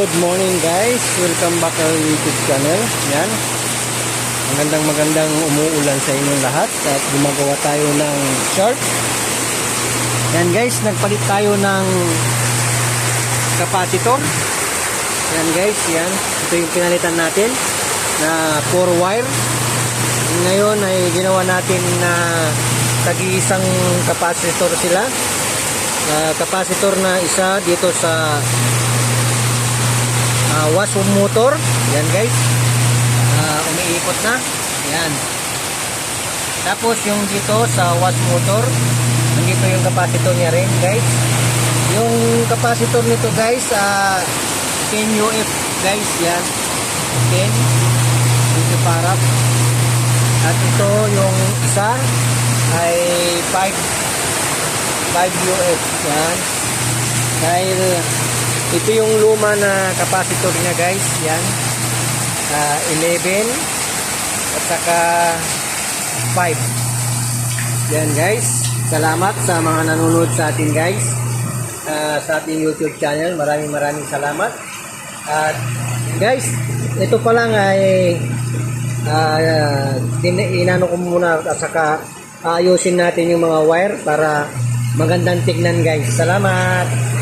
Good morning guys, welcome back to our YouTube channel. Yan. Magandang magandang umuulan sa inyong lahat at gumagawa tayo ng short. Yan guys, nagpalit tayo ng capacitor. Yan guys, yan. Ito yung pinalitan natin na 4 wire. Ngayon ay ginawa natin na tagi-isang capacitor sila. Uh, capacitor na isa dito sa uh, wash motor. Yan guys. Uh, umiikot na. Yan. Tapos yung dito sa wash motor, nandito yung capacitor niya rin guys. Yung capacitor nito guys, uh, 10 UF guys. Yan. 10. Dito para. At ito yung isa ay 5 5 UF. Yan. Dahil ito yung luma na capacitor niya guys. Yan. Uh, 11 at saka 5. Yan guys. Salamat sa mga nanonood sa atin guys. Uh, sa ating YouTube channel. Maraming maraming salamat. At guys, ito pa lang ay uh, inano ko muna at saka ayusin natin yung mga wire para magandang tignan guys. Salamat!